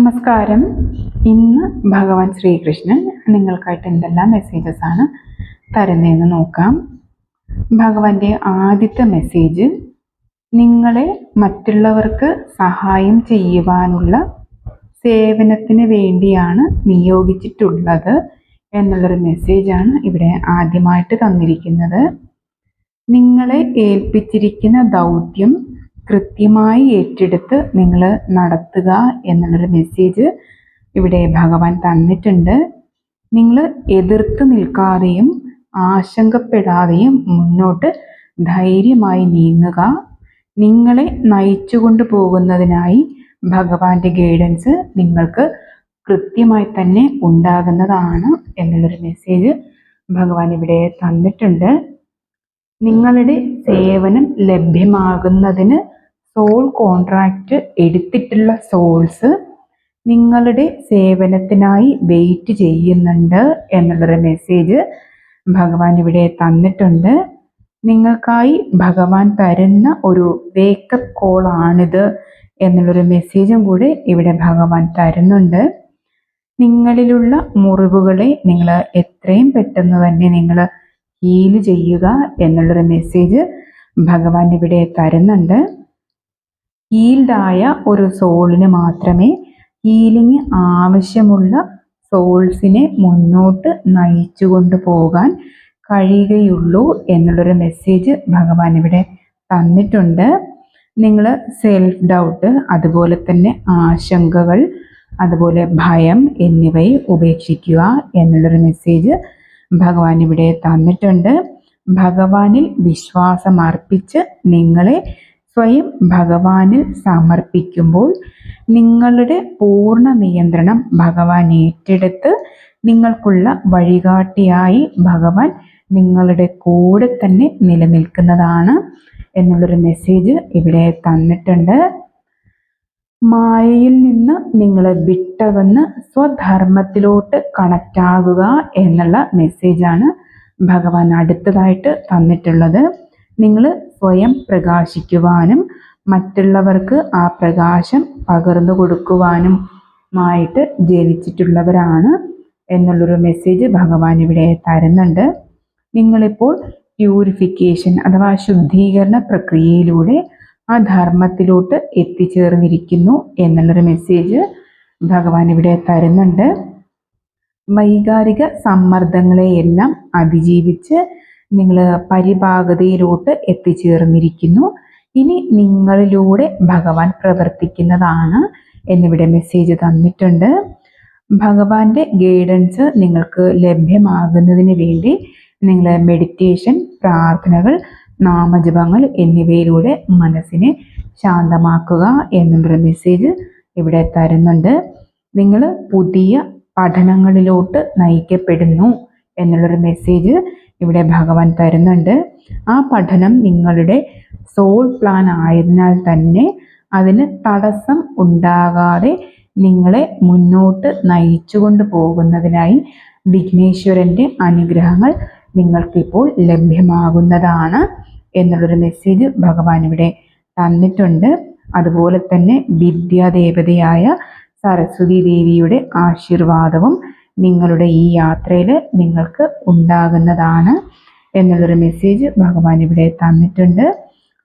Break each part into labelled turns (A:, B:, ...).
A: നമസ്കാരം. ഇന്ന് ഭഗവാൻ ശ്രീകൃഷ്ണൻ നിങ്ങൾക്കായിട്ട് എന്തെല്ലാം മെസ്സേജസ് ആണ് തരുന്നതെന്ന് നോക്കാം. ഭഗവാന്റെ ആദ്യത്തെ മെസ്സേജ് നിങ്ങളെ മറ്റുള്ളവർക്ക് സഹായം ചെയ്യുവാനുള്ള സേവനത്തിന് വേണ്ടിയാണ് നിയോഗിച്ചിട്ടുള്ളത് എന്നുള്ളൊരു മെസ്സേജാണ് ഇവിടെ ആദ്യമായിട്ട് തന്നിരിക്കുന്നത്. നിങ്ങളെ ഏൽപ്പിച്ചിരിക്കുന്ന ദൗത്യം കൃത്യമായി ഏറ്റെടുത്ത് നിങ്ങൾ നടത്തുക എന്നുള്ളൊരു മെസ്സേജ് ഇവിടെ ഭഗവാൻ തന്നിട്ടുണ്ട്. നിങ്ങൾ എതിർത്ത് നിൽക്കാതെയും ആശങ്കപ്പെടാതെയും മുന്നോട്ട് ധൈര്യമായി നീങ്ങുക. നിങ്ങളെ നയിച്ചുകൊണ്ട് പോകുന്നതിനായി ഭഗവാന്റെ ഗൈഡൻസ് നിങ്ങൾക്ക് കൃത്യമായി തന്നെ ഉണ്ടാകുന്നതാണ് എന്നുള്ളൊരു മെസ്സേജ് ഭഗവാൻ ഇവിടെ തന്നിട്ടുണ്ട്. നിങ്ങളുടെ സേവനം ലഭ്യമാകുന്നതിന് സോൾ കോൺട്രാക്റ്റ് എടുത്തിട്ടുള്ള സോൾസ് നിങ്ങളുടെ സേവനത്തിനായി വെയിറ്റ് ചെയ്യുന്നുണ്ട് എന്നുള്ളൊരു മെസ്സേജ് ഭഗവാൻ ഇവിടെ തന്നിട്ടുണ്ട്. നിങ്ങൾക്കായി ഭഗവാൻ തരുന്ന ഒരു വേക്കപ്പ് കോൾ ആണിത് എന്നുള്ളൊരു മെസ്സേജും കൂടി ഇവിടെ ഭഗവാൻ തരുന്നുണ്ട്. നിങ്ങളിലുള്ള മുറിവുകളെ നിങ്ങൾ എത്രയും പെട്ടെന്ന് തന്നെ നിങ്ങൾ ഹീൽ ചെയ്യുക എന്നുള്ളൊരു മെസ്സേജ് ഭഗവാൻ ഇവിടെ തരുന്നുണ്ട്. ഹീൽഡായ ഒരു സോളിന് മാത്രമേ ഹീലിംഗ് ആവശ്യമുള്ള സോൾസിനെ മുന്നോട്ട് നയിച്ചു കൊണ്ടുപോകാൻ കഴിയുകയുള്ളൂ എന്നുള്ളൊരു മെസ്സേജ് ഭഗവാൻ ഇവിടെ തന്നിട്ടുണ്ട്. നിങ്ങൾ സെൽഫ് ഡൗട്ട് അതുപോലെ തന്നെ ആശങ്കകൾ അതുപോലെ ഭയം എന്നിവയെ ഉപേക്ഷിക്കുക എന്നുള്ളൊരു മെസ്സേജ് ഭഗവാൻ ഇവിടെ തന്നിട്ടുണ്ട്. ഭഗവാനിൽ വിശ്വാസം അർപ്പിച്ച് നിങ്ങളെ സ്വയം ഭഗവാനിൽ സമർപ്പിക്കുമ്പോൾ നിങ്ങളുടെ പൂർണ നിയന്ത്രണം ഭഗവാൻ ഏറ്റെടുത്ത് നിങ്ങൾക്കുള്ള വഴികാട്ടിയായി ഭഗവാൻ നിങ്ങളുടെ കൂടെ തന്നെ നിലനിൽക്കുന്നതാണ്. എന്നുള്ളൊരു മെസ്സേജ് ഇവിടെ തന്നിട്ടുണ്ട്. മായയിൽ നിന്ന് നിങ്ങളെ വിട്ടകന്ന് സ്വധർമ്മത്തിലോട്ട് കണക്റ്റാകുക എന്നുള്ള മെസ്സേജാണ് ഭഗവാൻ അടുത്തതായിട്ട് തന്നിട്ടുള്ളത്. നിങ്ങൾ സ്വയം പ്രകാശിക്കുവാനും മറ്റുള്ളവർക്ക് ആ പ്രകാശം പകർന്നു കൊടുക്കുവാനും ആയിട്ട് ജനിച്ചിട്ടുള്ളവരാണ് എന്നുള്ളൊരു മെസ്സേജ് ഭഗവാൻ ഇവിടെ തരുന്നുണ്ട്. നിങ്ങളിപ്പോൾ പ്യൂരിഫിക്കേഷൻ അഥവാ ശുദ്ധീകരണ പ്രക്രിയയിലൂടെ ആ ധർമ്മത്തിലോട്ട് എത്തിച്ചേർന്നിരിക്കുന്നു എന്നുള്ളൊരു മെസ്സേജ് ഭഗവാൻ ഇവിടെ തരുന്നുണ്ട്. വൈകാരിക സമ്മർദ്ദങ്ങളെയെല്ലാം അതിജീവിച്ച് നിങ്ങൾ പരിപാകതയിലോട്ട് എത്തിച്ചേർന്നിരിക്കുന്നു. ഇനി നിങ്ങളിലൂടെ ഭഗവാൻ പ്രവർത്തിക്കുന്നതാണ് എന്നിവിടെ മെസ്സേജ് തന്നിട്ടുണ്ട്. ഭഗവാന്റെ ഗൈഡൻസ് നിങ്ങൾക്ക് ലഭ്യമാകുന്നതിന് വേണ്ടി നിങ്ങൾ മെഡിറ്റേഷൻ പ്രാർത്ഥനകൾ നാമജപങ്ങൾ എന്നിവയിലൂടെ മനസ്സിനെ ശാന്തമാക്കുക എന്നുള്ളൊരു മെസ്സേജ് ഇവിടെ തരുന്നുണ്ട്. നിങ്ങൾ പുതിയ പഠനങ്ങളിലോട്ട് നയിക്കപ്പെടുന്നു എന്നുള്ളൊരു മെസ്സേജ് ഇവിടെ ഭഗവാൻ തരുന്നുണ്ട്. ആ പഠനം നിങ്ങളുടെ സോൾ പ്ലാൻ ആയതിനാൽ തന്നെ അതിന് തടസ്സം ഉണ്ടാകാതെ നിങ്ങളെ മുന്നോട്ട് നയിച്ചുകൊണ്ട് പോകുന്നതിനായി വിഘ്നേശ്വരന്റെ അനുഗ്രഹങ്ങൾ നിങ്ങൾക്കിപ്പോൾ ലഭ്യമാകുന്നതാണ്. എന്നുള്ളൊരു മെസ്സേജ് ഭഗവാൻ ഇവിടെ തന്നിട്ടുണ്ട്. അതുപോലെ തന്നെ വിദ്യാദേവതയായ സരസ്വതി ദേവിയുടെ ആശീർവാദവും നിങ്ങളുടെ ഈ യാത്രയിൽ നിങ്ങൾക്ക് ഉണ്ടാകുന്നതാണ് എന്നുള്ളൊരു മെസ്സേജ് ഭഗവാൻ ഇവിടെ തന്നിട്ടുണ്ട്.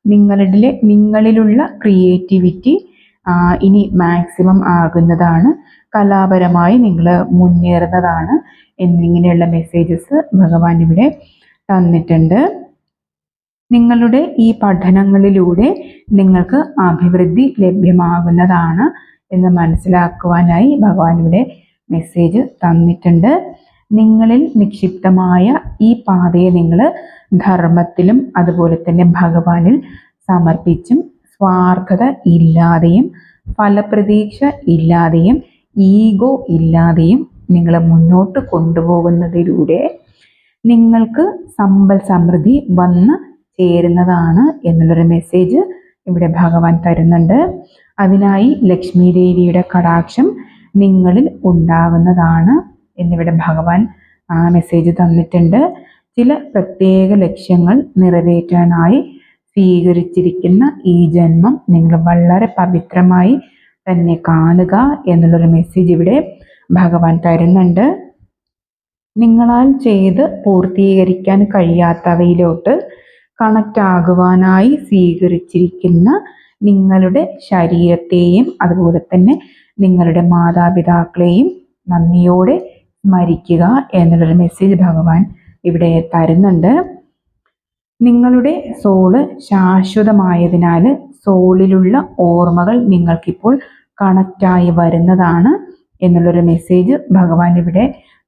A: നിങ്ങളുടെ നിങ്ങളിലുള്ള ക്രിയേറ്റിവിറ്റി ഇനി മാക്സിമം ആകുന്നതാണ്. കലാപരമായി നിങ്ങൾ മുന്നേറുന്നതാണ് എന്നിങ്ങനെയുള്ള മെസ്സേജസ് ഭഗവാൻ ഇവിടെ തന്നിട്ടുണ്ട്. നിങ്ങളുടെ ഈ പഠനങ്ങളിലൂടെ നിങ്ങൾക്ക് അഭിവൃദ്ധി ലഭ്യമാകുന്നതാണ് എന്ന് മനസ്സിലാക്കുവാനായി ഭഗവാൻ ഇവിടെ മെസ്സേജ് തന്നിട്ടുണ്ട്. നിങ്ങളിൽ നിക്ഷിപ്തമായ ഈ പാതയെ നിങ്ങൾ ധർമ്മത്തിലും അതുപോലെ തന്നെ ഭഗവാനിൽ സമർപ്പിച്ചും സ്വാർത്ഥത ഇല്ലാതെയും ഫലപ്രതീക്ഷ ഇല്ലാതെയും ഈഗോ ഇല്ലാതെയും നിങ്ങളെ മുന്നോട്ട് കൊണ്ടുപോകുന്നതിലൂടെ നിങ്ങൾക്ക് സമ്പൽ സമൃദ്ധി വന്ന് ചേരുന്നതാണ് എന്നുള്ളൊരു മെസ്സേജ് ഇവിടെ ഭഗവാൻ തരുന്നുണ്ട്. അതിനായി ലക്ഷ്മി ദേവിയുടെ കടാക്ഷം നിങ്ങളിൽ ഉണ്ടാകുന്നതാണ് എന്നിവിടെ ഭഗവാൻ ആ മെസ്സേജ് തന്നിട്ടുണ്ട്. ചില പ്രത്യേക ലക്ഷ്യങ്ങൾ നിറവേറ്റാനായി സ്വീകരിച്ചിരിക്കുന്ന ഈ ജന്മം നിങ്ങൾ വളരെ പവിത്രമായി തന്നെ കാണുക എന്നുള്ളൊരു മെസ്സേജ് ഇവിടെ ഭഗവാൻ തരുന്നുണ്ട്. നിങ്ങളാൽ ചെയ്ത് പൂർത്തീകരിക്കാൻ കഴിയാത്തവയിലോട്ട് കണക്റ്റ് ആകുവാനായി സ്വീകരിച്ചിരിക്കുന്ന നിങ്ങളുടെ ശരീരത്തെയും അതുപോലെ തന്നെ നിങ്ങളുടെ മാതാപിതാക്കളെയും നന്ദിയോടെ സ്മരിക്കുക എന്നുള്ളൊരു മെസ്സേജ് ഭഗവാൻ ഇവിടെ തരുന്നുണ്ട്. നിങ്ങളുടെ സോൾ ശാശ്വതമായതിനാൽ സോളിലുള്ള ഓർമ്മകൾ നിങ്ങൾക്കിപ്പോൾ കണക്റ്റായി വരുന്നതാണ് എന്നുള്ളൊരു മെസ്സേജ് ഭഗവാൻ ഇവിടെ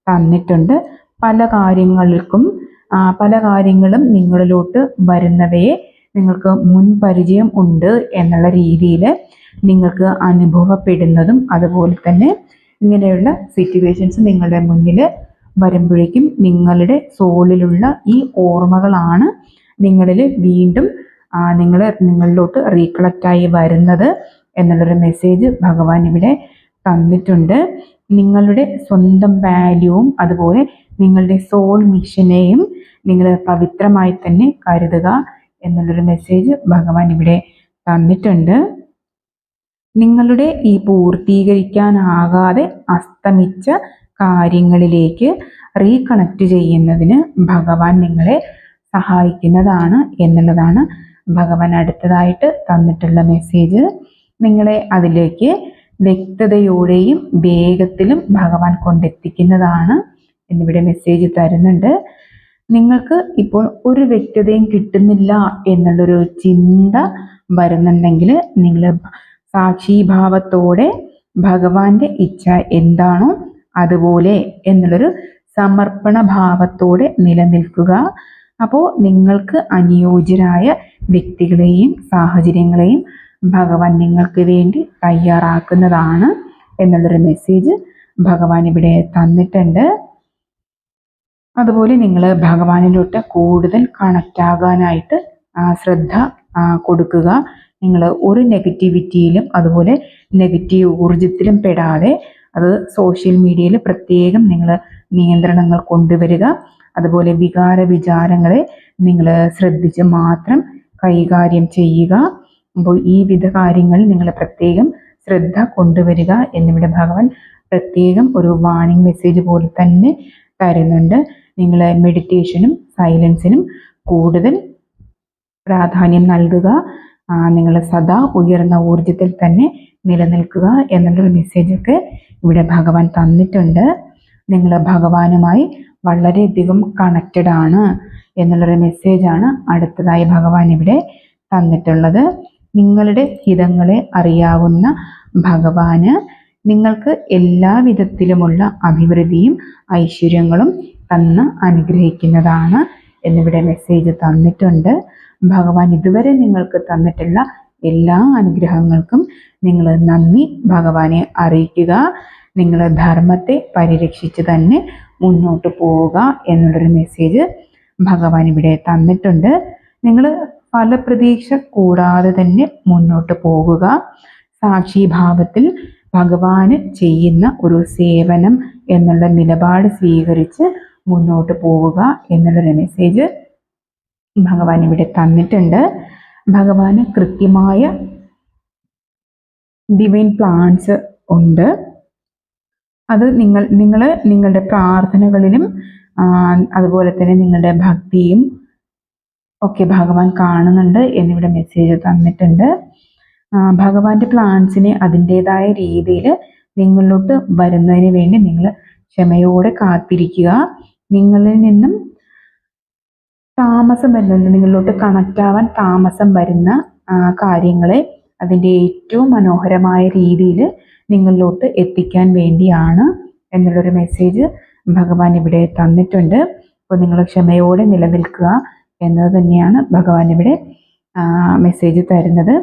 A: തന്നിട്ടുണ്ട്. പല കാര്യങ്ങൾക്കും പല കാര്യങ്ങളും നിങ്ങളിലോട്ട് വരുന്നവയെ നിങ്ങൾക്ക് മുൻപരിചയം ഉണ്ട് എന്നുള്ള രീതിയിൽ നിങ്ങൾക്ക് അനുഭവപ്പെടുന്നതും അതുപോലെ തന്നെ ഇങ്ങനെയുള്ള സിറ്റുവേഷൻസ് നിങ്ങളുടെ മുന്നിൽ വരുമ്പോഴേക്കും നിങ്ങളുടെ സോളിലുള്ള ഈ ഓർമ്മകളാണ് നിങ്ങളിൽ വീണ്ടും നിങ്ങൾ നിങ്ങളിലോട്ട് റീകളക്റ്റായി വരുന്നത് എന്നുള്ളൊരു മെസ്സേജ് ഭഗവാൻ ഇവിടെ തന്നിട്ടുണ്ട്. നിങ്ങളുടെ സ്വന്തം വാല്യൂവും അതുപോലെ നിങ്ങളുടെ സോൾ മിഷനെയും നിങ്ങൾ പവിത്രമായി തന്നെ കരുതുക എന്നുള്ളൊരു മെസ്സേജ് ഭഗവാൻ ഇവിടെ തന്നിട്ടുണ്ട്. നിങ്ങളുടെ ഈ പൂർത്തീകരിക്കാനാകാതെ അസ്തമിച്ച കാര്യങ്ങളിലേക്ക് റീകണക്ട് ചെയ്യുന്നതിന് ഭഗവാൻ നിങ്ങളെ സഹായിക്കുന്നതാണ് എന്നുള്ളതാണ് ഭഗവാൻ അടുത്തതായിട്ട് തന്നിട്ടുള്ള മെസ്സേജ് നിങ്ങളെ അതിലേക്ക് വ്യക്തതയോടെയും വേഗത്തിലും ഭഗവാൻ കൊണ്ടെത്തിക്കുന്നതാണ് എന്നിവിടെ മെസ്സേജ് തരുന്നുണ്ട്. നിങ്ങൾക്ക് ഇപ്പോൾ ഒരു വ്യക്തതയും കിട്ടുന്നില്ല എന്നുള്ളൊരു ചിന്ത വരുന്നുണ്ടെങ്കിൽ നിങ്ങൾ സാക്ഷീഭാവത്തോടെ ഭഗവാന്റെ ഇച്ഛ എന്താണോ അതുപോലെ എന്നുള്ളൊരു സമർപ്പണ ഭാവത്തോടെ നിലനിൽക്കുക. അപ്പോൾ നിങ്ങൾക്ക് അനുയോജ്യരായ വ്യക്തികളെയും സാഹചര്യങ്ങളെയും ഭഗവാൻ നിങ്ങൾക്ക് വേണ്ടി തയ്യാറാക്കുന്നതാണ് എന്നുള്ളൊരു മെസ്സേജ് ഭഗവാൻ ഇവിടെ തന്നിട്ടുണ്ട്. അതുപോലെ നിങ്ങൾ ഭഗവാനിലോട്ട് കൂടുതൽ കണക്റ്റ് ആകാനായിട്ട് ശ്രദ്ധ കൊടുക്കുക. നിങ്ങൾ ഒരു നെഗറ്റിവിറ്റിയിലും അതുപോലെ നെഗറ്റീവ് ഊർജത്തിലും പെടാതെ അത് സോഷ്യൽ മീഡിയയിൽ പ്രത്യേകം നിങ്ങൾ നിയന്ത്രണങ്ങൾ കൊണ്ടുവരിക. അതുപോലെ വികാര വിചാരങ്ങളെ നിങ്ങൾ ശ്രദ്ധിച്ച് മാത്രം കൈകാര്യം ചെയ്യുക. അപ്പോൾ ഈ വിധ കാര്യങ്ങൾ നിങ്ങൾ പ്രത്യേകം ശ്രദ്ധ കൊണ്ടുവരിക എന്നിവിടെ ഭഗവാൻ പ്രത്യേകം ഒരു വാണിംഗ് മെസ്സേജ് പോലെ തന്നെ തരുന്നുണ്ട്. നിങ്ങൾ മെഡിറ്റേഷനും സൈലൻസിനും കൂടുതൽ പ്രാധാന്യം നൽകുക. നിങ്ങൾ സദാ ഉയർന്ന ഊർജത്തിൽ തന്നെ നിലനിൽക്കുക എന്നുള്ളൊരു മെസ്സേജൊക്കെ ഇവിടെ ഭഗവാൻ തന്നിട്ടുണ്ട്. നിങ്ങൾ ഭഗവാനുമായി വളരെയധികം കണക്റ്റഡ് ആണ് എന്നുള്ളൊരു മെസ്സേജാണ് അടുത്തതായി ഭഗവാൻ ഇവിടെ തന്നിട്ടുള്ളത്. നിങ്ങളുടെ ഹിതങ്ങളെ അറിയാവുന്ന ഭഗവാന് നിങ്ങൾക്ക് എല്ലാ വിധത്തിലുമുള്ള അഭിവൃദ്ധിയും ഐശ്വര്യങ്ങളും തന്ന് അനുഗ്രഹിക്കുന്നതാണ് എന്നിവിടെ മെസ്സേജ് തന്നിട്ടുണ്ട്. ഭഗവാൻ ഇതുവരെ നിങ്ങൾക്ക് തന്നിട്ടുള്ള എല്ലാ അനുഗ്രഹങ്ങൾക്കും നിങ്ങൾ നന്ദി. ഭഗവാനെ അറിയിക്കുക. നിങ്ങൾ ധർമ്മത്തെ പരിരക്ഷിച്ച് തന്നെ മുന്നോട്ട് പോവുക എന്നുള്ളൊരു മെസ്സേജ് ഭഗവാൻ ഇവിടെ തന്നിട്ടുണ്ട്. നിങ്ങൾ ഫലപ്രതീക്ഷ കൂടാതെ തന്നെ മുന്നോട്ട് പോകുക. സാക്ഷിഭാവത്തിൽ ഭഗവാന് ചെയ്യുന്ന ഒരു സേവനം എന്നുള്ള നിലപാട് സ്വീകരിച്ച് മുന്നോട്ട് പോവുക എന്നുള്ളൊരു മെസ്സേജ് ഭഗവാൻ ഇവിടെ തന്നിട്ടുണ്ട്. ഭഗവാന് കൃത്യമായ ഡിവൈൻ പ്ലാൻസ് ഉണ്ട്. അത് നിങ്ങൾ നിങ്ങൾ നിങ്ങളുടെ പ്രാർത്ഥനകളിലും അതുപോലെ തന്നെ നിങ്ങളുടെ ഭക്തിയും ഒക്കെ ഭഗവാൻ കാണുന്നുണ്ട് എന്നിവിടെ മെസ്സേജ് തന്നിട്ടുണ്ട്. ഭഗവാന്റെ പ്ലാൻസിനെ അതിന്റെതായ രീതിയിൽ നിങ്ങളിലോട്ട് വരുന്നതിന് വേണ്ടി നിങ്ങൾ ക്ഷമയോടെ കാത്തിരിക്കുക. നിങ്ങളിൽ നിന്നും താമസം വരുന്നുണ്ട് നിങ്ങളിലോട്ട് കണക്റ്റ് ആവാൻ താമസം വരുന്ന കാര്യങ്ങളെ അതിന്റെ ഏറ്റവും മനോഹരമായ രീതിയിൽ നിങ്ങളിലോട്ട് എത്തിക്കാൻ വേണ്ടിയാണ് എന്നുള്ളൊരു മെസ്സേജ് ഭഗവാൻ ഇവിടെ തന്നിട്ടുണ്ട്. അപ്പോൾ നിങ്ങൾ ക്ഷമയോടെ നിലനിൽക്കുക എന്നത് തന്നെയാണ് ഭഗവാൻ ഇവിടെ മെസ്സേജ് തരുന്നത്.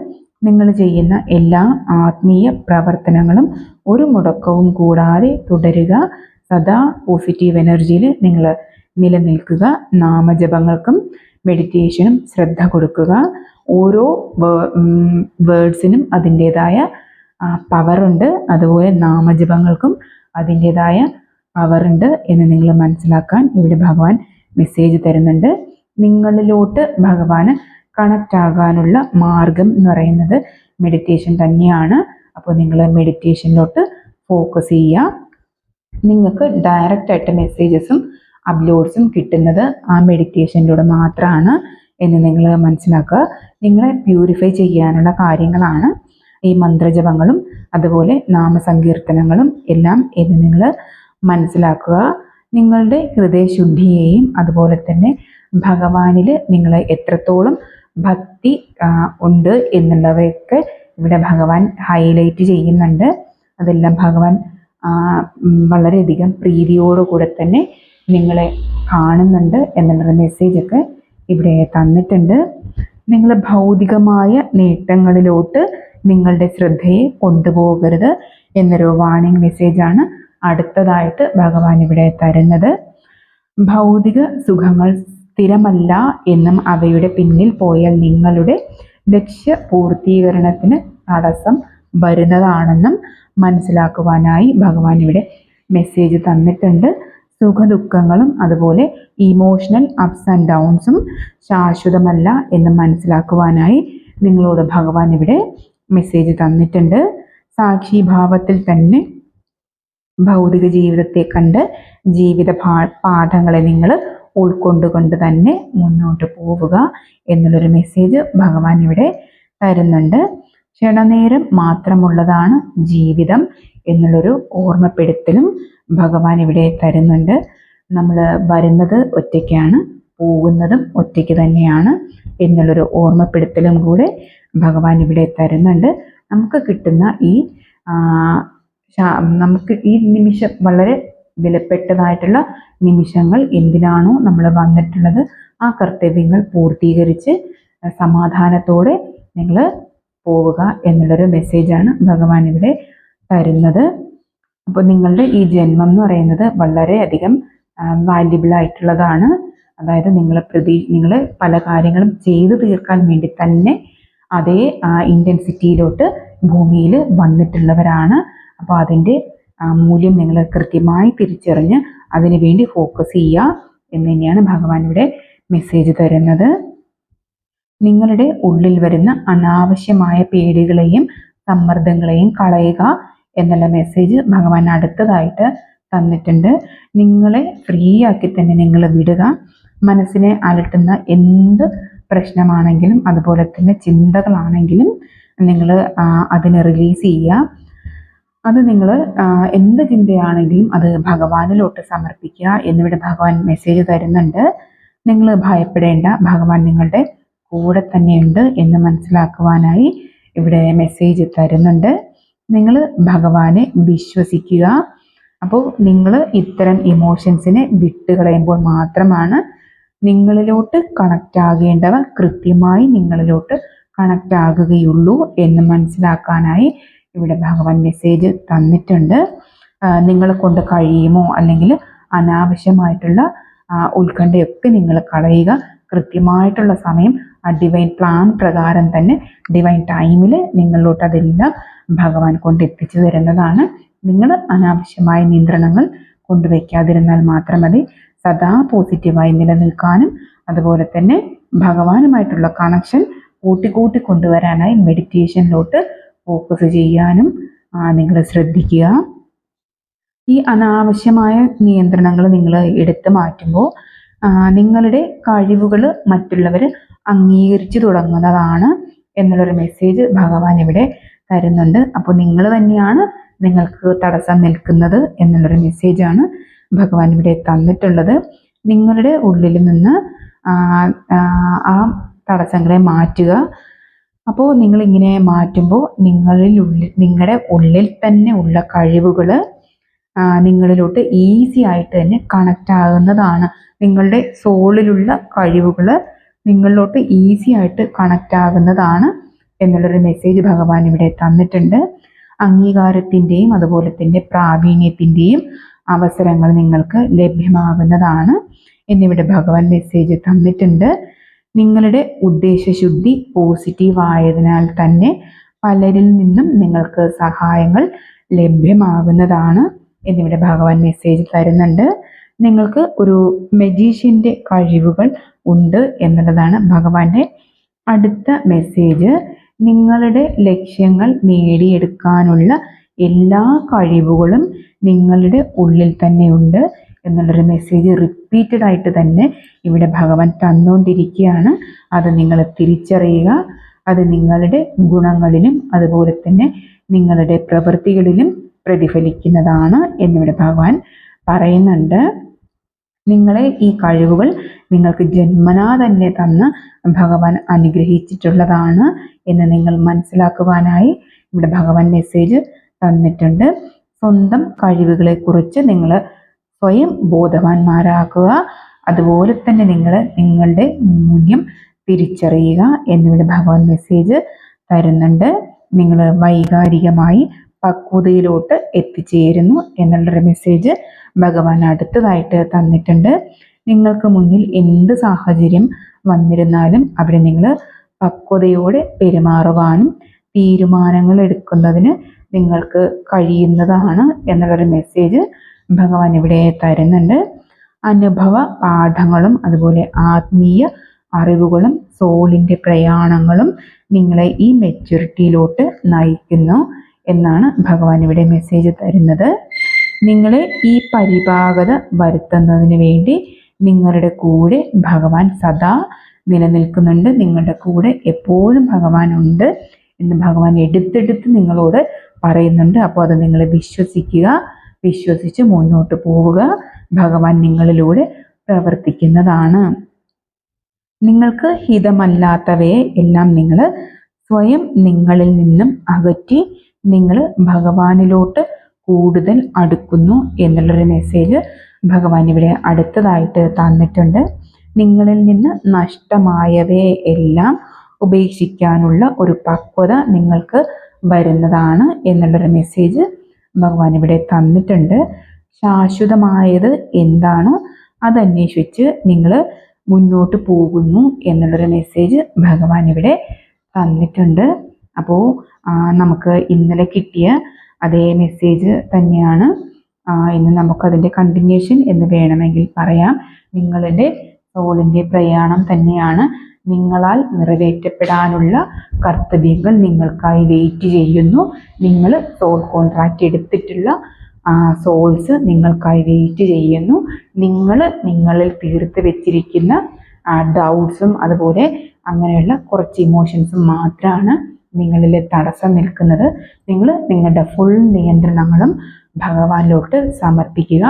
A: നിങ്ങൾ ചെയ്യുന്ന എല്ലാ ആത്മീയ പ്രവർത്തനങ്ങളും ഒരു മുടക്കവും കൂടാതെ തുടരുക. സദാ പോസിറ്റീവ് എനർജിയിൽ നിങ്ങൾ നിലനിൽക്കുക. നാമജപങ്ങൾക്കും മെഡിറ്റേഷനും ശ്രദ്ധ കൊടുക്കുക. ഓരോ വേർഡ്സിനും അതിന്റെതായ പവറുണ്ട് അതുപോലെ നാമജപങ്ങൾക്കും അതിന്റെതായ പവറുണ്ട് എന്ന് നിങ്ങൾ മനസ്സിലാക്കാൻ ഇവിടെ ഭഗവാൻ മെസ്സേജ് തരുന്നുണ്ട്. നിങ്ങളിലോട്ട് ഭഗവാന് കണക്റ്റ് ആകാനുള്ള മാർഗം എന്ന് പറയുന്നത് മെഡിറ്റേഷൻ തന്നെയാണ്. അപ്പോൾ നിങ്ങൾ മെഡിറ്റേഷനിലോട്ട് ഫോക്കസ് ചെയ്യുക. നിങ്ങൾക്ക് ഡയറക്റ്റ് ആയിട്ട് മെസ്സേജസും അപ്ലോഡ്സും കിട്ടുന്നത് ആ മെഡിറ്റേഷനിലൂടെ മാത്രമാണ് എന്ന് നിങ്ങൾ മനസ്സിലാക്കുക. നിങ്ങളെ പ്യൂരിഫൈ ചെയ്യാനുള്ള കാര്യങ്ങളാണ് ഈ മന്ത്രജപങ്ങളും അതുപോലെ നാമസങ്കീർത്തനങ്ങളും എല്ലാം എന്ന് നിങ്ങൾ മനസ്സിലാക്കുക. നിങ്ങളുടെ ഹൃദയശുദ്ധിയെയും അതുപോലെ തന്നെ ഭഗവാനിൽ നിങ്ങൾ എത്രത്തോളം ഭക്തി ഉണ്ട് എന്നുള്ളവയൊക്കെ ഇവിടെ ഭഗവാൻ ഹൈലൈറ്റ് ചെയ്യുന്നുണ്ട്. അതെല്ലാം ഭഗവാൻ വളരെയധികം പ്രീതിയോടുകൂടെ തന്നെ നിങ്ങളെ കാണുന്നുണ്ട് എന്നുള്ളൊരു മെസ്സേജൊക്കെ ഇവിടെ തന്നിട്ടുണ്ട്. നിങ്ങൾ ഭൗതികമായ നേട്ടങ്ങളിലോട്ട് നിങ്ങളുടെ ശ്രദ്ധയെ കൊണ്ടുപോകരുത് എന്നൊരു വാണിംഗ് മെസ്സേജാണ് അടുത്തതായിട്ട് ഭഗവാൻ ഇവിടെ തരുന്നത്. ഭൗതിക സുഖങ്ങൾ സ്ഥിരമല്ല എന്നും അവയുടെ പിന്നിൽ പോയാൽ നിങ്ങളുടെ ലക്ഷ്യ പൂർത്തീകരണത്തിന് തടസ്സം വരുന്നതാണെന്നും മനസ്സിലാക്കുവാനായി ഭഗവാൻ ഇവിടെ മെസ്സേജ് തന്നിട്ടുണ്ട്. സുഖദുഃഖങ്ങളും അതുപോലെ ഇമോഷണൽ അപ്സ് ആൻഡ് ഡൗൺസും ശാശ്വതമല്ല എന്ന് മനസ്സിലാക്കുവാനായി നിങ്ങളോട് ഭഗവാൻ ഇവിടെ മെസ്സേജ് തന്നിട്ടുണ്ട്. സാക്ഷിഭാവത്തിൽ തന്നെ ഭൗതിക ജീവിതത്തെ കണ്ട് ജീവിത പാഠങ്ങളെ നിങ്ങൾ ഉൾക്കൊണ്ടുകൊണ്ട് തന്നെ മുന്നോട്ട് പോവുക എന്നുള്ളൊരു മെസ്സേജ് ഭഗവാൻ ഇവിടെ തരുന്നുണ്ട്. ക്ഷണനേരം മാത്രമുള്ളതാണ് ജീവിതം എന്നുള്ളൊരു ഓർമ്മപ്പെടുത്തലും ഭഗവാൻ ഇവിടെ തരുന്നുണ്ട്. നമ്മൾ വരുന്നത് ഒറ്റയ്ക്കാണ് പോകുന്നതും ഒറ്റയ്ക്ക് തന്നെയാണ് എന്നുള്ളൊരു ഓർമ്മപ്പെടുത്തലും കൂടെ ഭഗവാൻ ഇവിടെ തരുന്നുണ്ട്. നമുക്ക് കിട്ടുന്ന ഈ നമുക്ക് ഈ നിമിഷം വളരെ വിലപ്പെട്ടതായിട്ടുള്ള നിമിഷങ്ങൾ എന്തിനാണോ നമ്മൾ വന്നിട്ടുള്ളത് ആ കർത്തവ്യങ്ങൾ പൂർത്തീകരിച്ച് സമാധാനത്തോടെ നിങ്ങൾ പോവുക എന്നുള്ളൊരു മെസ്സേജാണ് ഭഗവാൻ ഇവിടെ തരുന്നത്. അപ്പോൾ നിങ്ങളുടെ ഈ ജന്മം എന്ന് പറയുന്നത് വളരെയധികം വാല്യുബിൾ ആയിട്ടുള്ളതാണ്. അതായത് നിങ്ങൾ പ്രതീ നിങ്ങൾ പല കാര്യങ്ങളും ചെയ്തു തീർക്കാൻ വേണ്ടി തന്നെ അതേ ഇന്റൻസിറ്റിയിലോട്ട് ഭൂമിയിൽ വന്നിട്ടുള്ളവരാണ്. അപ്പോൾ അതിന്റെ മൂല്യം നിങ്ങൾ കൃത്യമായി തിരിച്ചറിഞ്ഞ് അതിനു വേണ്ടി ഫോക്കസ് ചെയ്യുക എന്ന് തന്നെയാണ് ഭഗവാൻ ഇവിടെ മെസ്സേജ് തരുന്നത്. നിങ്ങളുടെ ഉള്ളിൽ വരുന്ന അനാവശ്യമായ പേടികളെയും സമ്മർദ്ദങ്ങളെയും കളയുക എന്നുള്ള മെസ്സേജ് ഭഗവാൻ അടുത്തതായിട്ട് തന്നിട്ടുണ്ട്. നിങ്ങളെ ഫ്രീ ആക്കി തന്നെ നിങ്ങൾ വിടുക. മനസ്സിനെ അലട്ടുന്ന എന്ത് പ്രശ്നമാണെങ്കിലും അതുപോലെ തന്നെ ചിന്തകളാണെങ്കിലും നിങ്ങൾ അതിനെ റിലീസ് ചെയ്യുക. അത് നിങ്ങൾ എന്ത് ചിന്തയാണെങ്കിലും അത് ഭഗവാനിലോട്ട് സമർപ്പിക്കുക എന്നിവിടെ ഭഗവാൻ മെസ്സേജ് തരുന്നുണ്ട്. നിങ്ങൾ ഭയപ്പെടേണ്ട. ഭഗവാൻ നിങ്ങളുടെ കൂടെ തന്നെയുണ്ട് എന്ന് മനസ്സിലാക്കുവാനായി ഇവിടെ മെസ്സേജ് തരുന്നുണ്ട്. നിങ്ങൾ ഭഗവാനെ വിശ്വസിക്കുക. അപ്പോൾ നിങ്ങൾ ഇത്തരം ഇമോഷൻസിനെ വിട്ടുകളയുമ്പോൾ മാത്രമാണ് നിങ്ങളിലോട്ട് കണക്റ്റ് ആകേണ്ടവ കൃത്യമായി നിങ്ങളിലോട്ട് കണക്റ്റ് ആകുകയുള്ളൂ എന്ന് മനസ്സിലാക്കാനായി ഇവിടെ ഭഗവാൻ മെസ്സേജ് തന്നിട്ടുണ്ട്. നിങ്ങളെ കൊണ്ട് കഴിയുമോ? അല്ലെങ്കിൽ അനാവശ്യമായിട്ടുള്ള ഉത്കണ്ഠയൊക്കെ നിങ്ങൾ കളയുക. കൃത്യമായിട്ടുള്ള സമയം ആ ഡിവൈൻ പ്ലാൻ പ്രകാരം തന്നെ ഡിവൈൻ ടൈമിൽ നിങ്ങളിലോട്ട് അതെല്ലാം ഭഗവാൻ കൊണ്ട് എത്തിച്ചു തരുന്നതാണ്. നിങ്ങൾ അനാവശ്യമായ നിയന്ത്രണങ്ങൾ കൊണ്ടുവയ്ക്കാതിരുന്നാൽ മാത്രം മതി സദാ പോസിറ്റീവായി നിലനിൽക്കാനും അതുപോലെ തന്നെ ഭഗവാനുമായിട്ടുള്ള കണക്ഷൻ കൂട്ടിക്കൂട്ടി കൊണ്ടുവരാനായി മെഡിറ്റേഷനിലോട്ട് ഫോക്കസ് ചെയ്യാനും നിങ്ങൾ ശ്രദ്ധിക്കുക. ഈ അനാവശ്യമായ നിയന്ത്രണങ്ങൾ നിങ്ങൾ എടുത്തു മാറ്റുമ്പോൾ നിങ്ങളുടെ കഴിവുകൾ മറ്റുള്ളവർ അംഗീകരിച്ചു തുടങ്ങുന്നതാണ് എന്നുള്ളൊരു മെസ്സേജ് ഭഗവാൻ ഇവിടെ തരുന്നുണ്ട്. അപ്പോൾ നിങ്ങൾ തന്നെയാണ് നിങ്ങൾക്ക് തടസ്സം നിൽക്കുന്നത് എന്നുള്ളൊരു മെസ്സേജാണ് ഭഗവാൻ ഇവിടെ തന്നിട്ടുള്ളത്. നിങ്ങളുടെ ഉള്ളിൽ നിന്ന് ആ, തടസ്സങ്ങളെ മാറ്റുക. അപ്പോൾ നിങ്ങളിങ്ങനെ മാറ്റുമ്പോൾ നിങ്ങളിൽ ഉള്ളിൽ നിങ്ങളുടെ ഉള്ളിൽ തന്നെ ഉള്ള കഴിവുകൾ നിങ്ങളിലോട്ട് ഈസി ആയിട്ട് തന്നെ കണക്റ്റ് ആകുന്നതാണ്. നിങ്ങളുടെ സോളിലുള്ള കഴിവുകൾ നിങ്ങളിലോട്ട് ഈസി ആയിട്ട് കണക്റ്റ് ആകുന്നതാണ് എന്നുള്ളൊരു മെസ്സേജ് ഭഗവാൻ ഇവിടെ തന്നിട്ടുണ്ട്. അംഗീകാരത്തിന്റെയും അതുപോലെ തന്നെ പ്രാവീണ്യത്തിന്റെയും അവസരങ്ങൾ നിങ്ങൾക്ക് ലഭ്യമാകുന്നതാണ് എന്നിവിടെ ഭഗവാൻ മെസ്സേജ് തന്നിട്ടുണ്ട്. നിങ്ങളുടെ ഉദ്ദേശശുദ്ധി പോസിറ്റീവ് ആയതിനാൽ തന്നെ പലരിൽ നിന്നും നിങ്ങൾക്ക് സഹായങ്ങൾ ലഭ്യമാകുന്നതാണ് എന്നിവിടെ ഭഗവാൻ മെസ്സേജ് തരുന്നുണ്ട്. നിങ്ങൾക്ക് ഒരു മെജീഷ്യന്റെ കഴിവുകൾ ഉണ്ട് എന്നുള്ളതാണ് ഭഗവാന്റെ അടുത്ത മെസ്സേജ് നിങ്ങളുടെ ലക്ഷ്യങ്ങൾ നേടിയെടുക്കാനുള്ള എല്ലാ കഴിവുകളും നിങ്ങളുടെ ഉള്ളിൽ തന്നെ തന്നെയുണ്ട് എന്നുള്ളൊരു മെസ്സേജ് റിപ്പീറ്റഡ് ആയിട്ട് തന്നെ ഇവിടെ ഭഗവാൻ തന്നുകൊണ്ടിരിക്കുകയാണ് അത് നിങ്ങൾ തിരിച്ചറിയുക. അത് നിങ്ങളുടെ ഗുണങ്ങളിലും അതുപോലെ തന്നെ നിങ്ങളുടെ പ്രവൃത്തികളിലും പ്രതിഫലിക്കുന്നതാണ് എന്നിവിടെ ഭഗവാൻ പറയുന്നുണ്ട്. നിങ്ങളെ ഈ കഴിവുകൾ നിങ്ങൾക്ക് ജന്മനാ തന്നെ തന്ന് ഭഗവാൻ അനുഗ്രഹിച്ചിട്ടുള്ളതാണ് എന്ന് നിങ്ങൾ മനസ്സിലാക്കുവാനായി ഇവിടെ ഭഗവാൻ മെസ്സേജ് തന്നിട്ടുണ്ട്. സ്വന്തം കഴിവുകളെക്കുറിച്ച് നിങ്ങൾ സ്വയം ബോധവാന്മാരാക്കുക. അതുപോലെ തന്നെ നിങ്ങൾ നിങ്ങളുടെ മൂല്യം തിരിച്ചറിയുക എന്നിവിടെ ഭഗവാൻ മെസ്സേജ് തരുന്നുണ്ട്. നിങ്ങൾ വൈകാരികമായി പക്വതയിലോട്ട് എത്തിച്ചേരുന്നു എന്നുള്ളൊരു മെസ്സേജ് ഭഗവാൻ അടുത്തതായിട്ട് തന്നിട്ടുണ്ട്. നിങ്ങൾക്ക് മുന്നിൽ എന്ത് സാഹചര്യം വന്നിരുന്നാലും അവിടെ നിങ്ങൾ പക്വതയോടെ പെരുമാറുവാനും തീരുമാനങ്ങൾ എടുക്കുന്നതിന് നിങ്ങൾക്ക് കഴിയുന്നതാണ് എന്നുള്ളൊരു മെസ്സേജ് ഭഗവാൻ ഇവിടെ തരുന്നുണ്ട്. അനുഭവ പാഠങ്ങളും അതുപോലെ ആത്മീയ അറിവുകളും സോളിന്റെ പ്രയാണങ്ങളും നിങ്ങളെ ഈ മെച്യൂരിറ്റിയിലോട്ട് നയിക്കുന്നു എന്നാണ് ഭഗവാൻ ഇവിടെ മെസ്സേജ് തരുന്നത്. നിങ്ങളെ ഈ പരിപാകത വരുത്തുന്നതിന് വേണ്ടി നിങ്ങളുടെ കൂടെ ഭഗവാൻ സദാ നിലനിൽക്കുന്നുണ്ട്. നിങ്ങളുടെ കൂടെ എപ്പോഴും ഭഗവാൻ ഉണ്ട് എന്ന് ഭഗവാൻ എടുത്തെടുത്ത് നിങ്ങളോട് പറയുന്നുണ്ട്. അപ്പോൾ അത് നിങ്ങൾ വിശ്വസിക്കുക വിശ്വസിച്ച് മുന്നോട്ട് പോവുക. ഭഗവാൻ നിങ്ങളിലൂടെ പ്രവർത്തിക്കുന്നതാണ്. നിങ്ങൾക്ക് ഹിതമല്ലാത്തവയെ എല്ലാം നിങ്ങൾ സ്വയം നിങ്ങളിൽ നിന്നും അകറ്റി നിങ്ങൾ ഭഗവാനിലോട്ട് കൂടുതൽ അടുക്കുന്നു എന്നുള്ളൊരു മെസ്സേജ് ഭഗവാൻ ഇവിടെ അടുത്തതായിട്ട് തന്നിട്ടുണ്ട്. നിങ്ങളിൽ നിന്ന് നഷ്ടമായവയെ എല്ലാം ഉപേക്ഷിക്കാനുള്ള ഒരു പക്വത നിങ്ങൾക്ക് വരുന്നതാണ് എന്നുള്ളൊരു മെസ്സേജ് ഭഗവാൻ ഇവിടെ തന്നിട്ടുണ്ട്. ശാശ്വതമായത് എന്താണ് അതന്വേഷിച്ച് നിങ്ങൾ മുന്നോട്ട് പോകുന്നു എന്നുള്ളൊരു മെസ്സേജ് ഭഗവാൻ ഇവിടെ തന്നിട്ടുണ്ട്. അപ്പോൾ നമുക്ക് ഇന്നലെ കിട്ടിയ അതേ മെസ്സേജ് തന്നെയാണ്. ഇന്ന് നമുക്കതിന്റെ കണ്ടിന്യൂഷൻ എന്ന് വേണമെങ്കിൽ പറയാം. നിങ്ങളുടെ സോളിന്റെ പ്രയാണം തന്നെയാണ്. നിങ്ങളാൽ നിറവേറ്റപ്പെടാനുള്ള കർത്തവ്യങ്ങൾ നിങ്ങൾക്കായി വെയിറ്റ് ചെയ്യുന്നു. നിങ്ങൾ സോൾ കോൺട്രാക്റ്റ് എടുത്തിട്ടുള്ള സോൾസ് നിങ്ങൾക്കായി വെയിറ്റ് ചെയ്യുന്നു. നിങ്ങൾ നിങ്ങളിൽ തീർത്ത് വെച്ചിരിക്കുന്ന ഡൗട്ട്സും അതുപോലെ അങ്ങനെയുള്ള കുറച്ച് ഇമോഷൻസും മാത്രമാണ് നിങ്ങളിൽ തടസ്സം നിൽക്കുന്നത് നിങ്ങൾ നിങ്ങളുടെ ഫുൾ നിയന്ത്രണങ്ങളും ഭഗവാനിലോട്ട് സമർപ്പിക്കുക.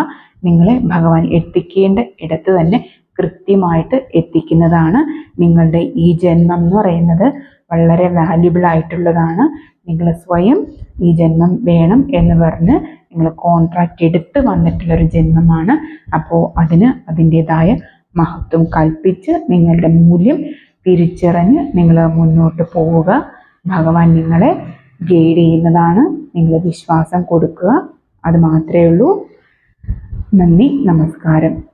A: നിങ്ങളെ ഭഗവാൻ എത്തിക്കേണ്ട ഇടത്ത് തന്നെ കൃത്യമായിട്ട് എത്തിക്കുന്നതാണ് നിങ്ങളുടെ ഈ ജന്മം എന്ന് പറയുന്നത്. വളരെ വാല്യുബിൾ ആയിട്ടുള്ളതാണ്. നിങ്ങൾ സ്വയം ഈ ജന്മം വേണം എന്ന് പറഞ്ഞ് നിങ്ങൾ കോൺട്രാക്റ്റ് എടുത്ത് വന്നിട്ടുള്ളൊരു ജന്മമാണ്. അപ്പോൾ അതിന് അതിന്റെതായ മഹത്വം കൽപ്പിച്ച് നിങ്ങളുടെ മൂല്യം തിരിച്ചറിഞ്ഞ് നിങ്ങൾ മുന്നോട്ട് പോവുക. ഭഗവാൻ നിങ്ങളെ ഗൈഡ് ചെയ്യുന്നതാണ്. നിങ്ങൾ വിശ്വാസം കൊടുക്കുക. അത് മാത്രമേ ഉള്ളൂ. നന്ദി നമസ്കാരം.